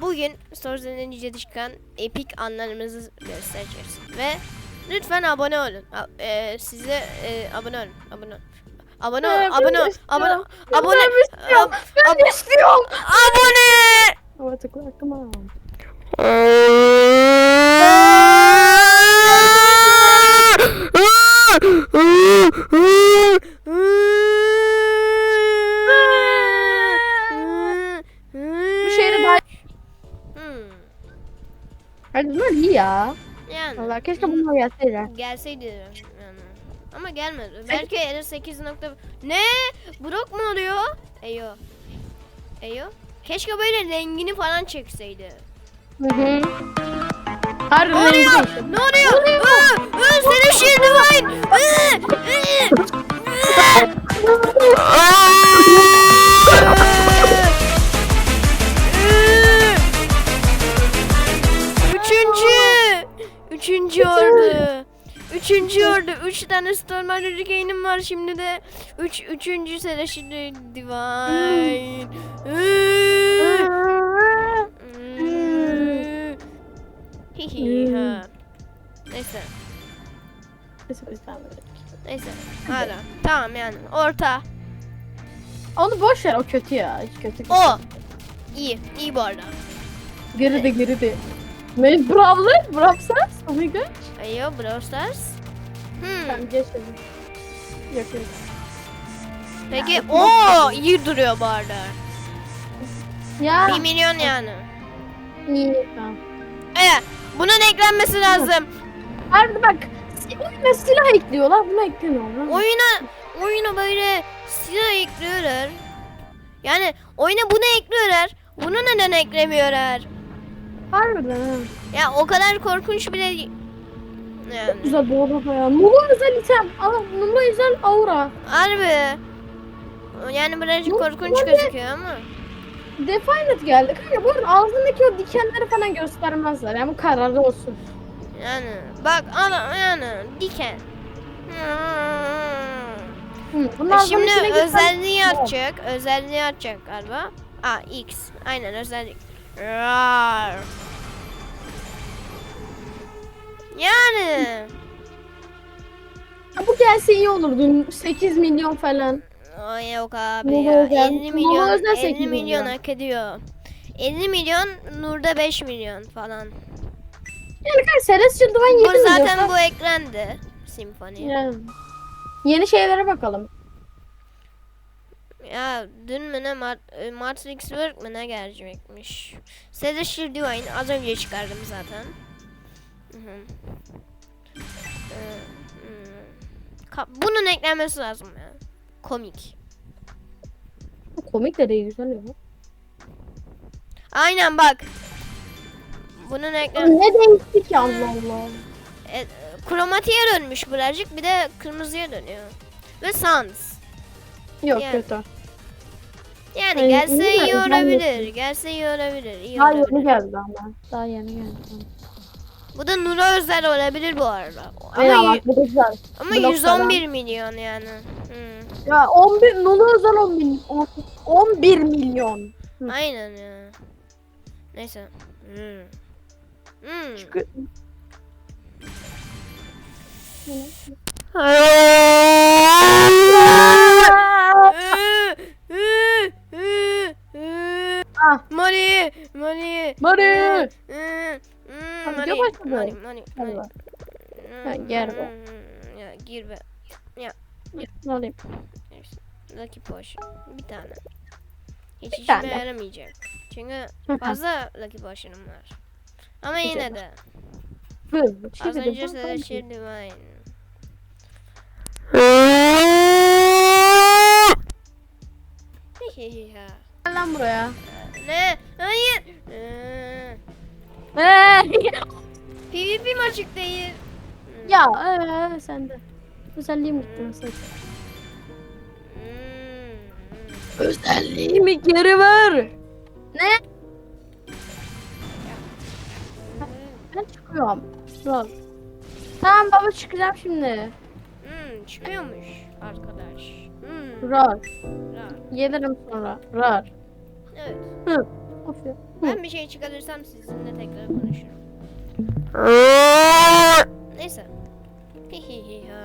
bugün Story'den nice çıkan epik anlarımızı göstereceğiz. Ve lütfen abone olun. A- e, size e, abone olun. Abone olun. Abone ol, Ben abone ol, de abone, istiyorum. abone, Ben de istiyorum. ab- Ben de istiyorum. abone. Hadi bunlar iyi ya. Yani Valla keşke bunlar gelseydi. gelseydi yani. Ama gelmedi. Belki 58 nokta... Ne? Brok mu oluyor? Eyo. Eyo. Keşke böyle rengini falan çekseydi. Hı hı. Harbi Ne oluyor? Ne oluyor? Iı, ıı, Senin şey divine. Üçüncü ordu. Üç tane Storm Hurricane'im var şimdi de. Üç, üçüncü Divine. Hmm. Hihi ha. Neyse. Neyse. Hala. Tamam yani. Orta. Onu boş ver o kötü ya. Hiç kötü. O. İyi. İyi bu arada. Geride geride. Mail Brawler, Brawlstars. Oh my god. Ayo Brawl Stars. Hmm. Tamam geçelim. Yok yok. Peki o iyi duruyor bu arada. Ya. 1 milyon yani. İyi tamam. Evet. Bunun eklenmesi lazım. Harbi bak. Oyuna silah ekliyorlar. Bunu eklemiyorlar. Oyuna oyuna böyle silah ekliyorlar. Yani oyuna bunu ekliyorlar. Bunu neden eklemiyorlar? Harbiden ha. Ya o kadar korkunç bile Yani. Güzel bu arada ya. Nula özel item. Ama Nula özel aura. Harbi. Yani birazcık korkunç ne? gözüküyor ama. Defiant geldi. Kanka bu arada ağzındaki o dikenleri falan göstermezler. Yani bu kararlı olsun. Yani bak ana yani diken. Hı, bunun E Şimdi özelliği atacak. Özelliği atacak galiba. Aa X. Aynen özellik. Rar. Yani. Ya bu gelse iyi olurdu. 8 milyon falan. Ay yok abi ya. özel- 50 Nur'a milyon. özel 50 sekiz milyon milyon. hak ediyor. 50 milyon Nur'da 5 milyon falan. Yani kanka Celestial Divine 7 Bu milyon. zaten bu eklendi. Simfoni. Yani. Yeni şeylere bakalım. Ya dün mü ne Mat e, Matrix Work mı ne gelecekmiş. Celestial Divine az önce çıkardım zaten. Bunun eklenmesi lazım ya. Komik. Komik de değil güzel ya. Aynen bak. Bunun eklen Ne değişti ki Allah Allah. e, kromatiğe dönmüş birazcık bir de kırmızıya dönüyor. Ve sans. Yok Yani. kötü. Yani Ay, gelse iyi olabilir. Gelse iyi olabilir. iyi Daha olabilir. yeni geldi ama. Daha yeni geldi. Bu da Nura özel olabilir bu arada. Ama, Ya bak bu da güzel. ama blok 111 milyon yani. Hmm. Ya 11 Nulu özel 10 milyon. 11 milyon. Hı. Aynen ya. Neyse. Hmm. Hmm. Çünkü Ah. Money, money. Money. Ha, video başladı. money, money, Hadi money. bak. Hmm, Ha, gel be. Ya gir be. Ne alayım? Neyse. Lucky Potion. Bir tane. Hiç Bir işime tane. yaramayacak. Çünkü fazla Lucky Potion'um var. Ama yine de. Hız. Az önce bu- Celestial Divine. Hihiha. Gel lan buraya. ne? Hayır. Ee. PvP mi açık değil? ya eee sen de. Özelliğim gitti nasıl? Hmm. Özelliğimi geri ver. Ne? Ben çıkıyorum. Dur. Tamam baba çıkacağım şimdi. Hmm, çıkıyormuş arkadaş. Hmm. Rar. Rar. Gelirim sonra. Rar. Evet. Hı. Of ya. Ben bir şey çıkarırsam sizinle tekrar konuşurum. Neyse. Hihihi ha.